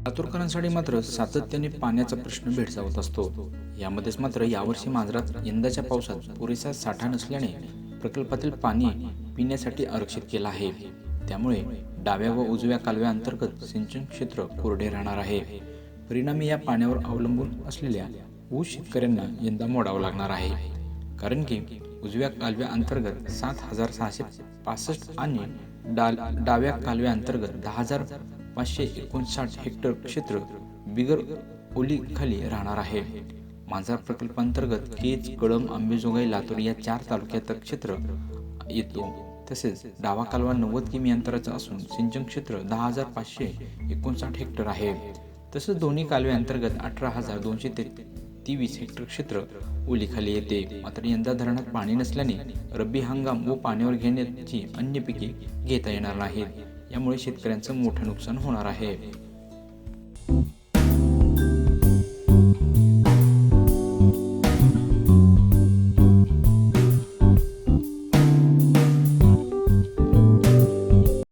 लातूरकरांसाठी मात्र सातत्याने पाण्याचा प्रश्न भेडसावत असतो. यामध्येच मात्र यावर्षी मांजरात यंदाच्या पावसात पुरेसा साठा नसल्याने प्रकल्पातील पाणी पिण्यासाठी आरक्षित केलं आहे. त्यामुळे डाव्या व उजव्या कालव्या अंतर्गत सिंचन क्षेत्र कोरडे राहणार आहे. परिणामी या पाण्यावर अवलंबून असलेल्या ऊस शेतकऱ्यांना यंदा मोडावं लागणार आहे. कारण की उजव्या कालव्या अंतर्गत सात हजार सहाशे पासष्ट आणि डाल डाव्या कालव्या अंतर्गत दहा हजार पाचशे एकोणसाठ हेक्टर क्षेत्र बिगर ओलीखाली राहणार आहे. मांजर प्रकल्पांतर्गत केज कळम आंबेजोगाई लातूर या चार तालुक्यात क्षेत्र येतो. तसेच डावा कालवा नव्वद किमी अंतराचा असून सिंचन क्षेत्र दहा हजार पाचशे एकोणसाठ हेक्टर आहे. तसंच दोन्ही कालव्या अंतर्गत अठरा हजार दोनशे ते तेवीस हेक्टर क्षेत्र ओलीखाली येते. मात्र यंदा धरणात पाणी नसल्याने रब्बी हंगाम व पाण्यावर घेण्याची अन्य पिके घेता येणार नाहीत. यामुळे शेतकऱ्यांचं मोठं नुकसान होणार आहे.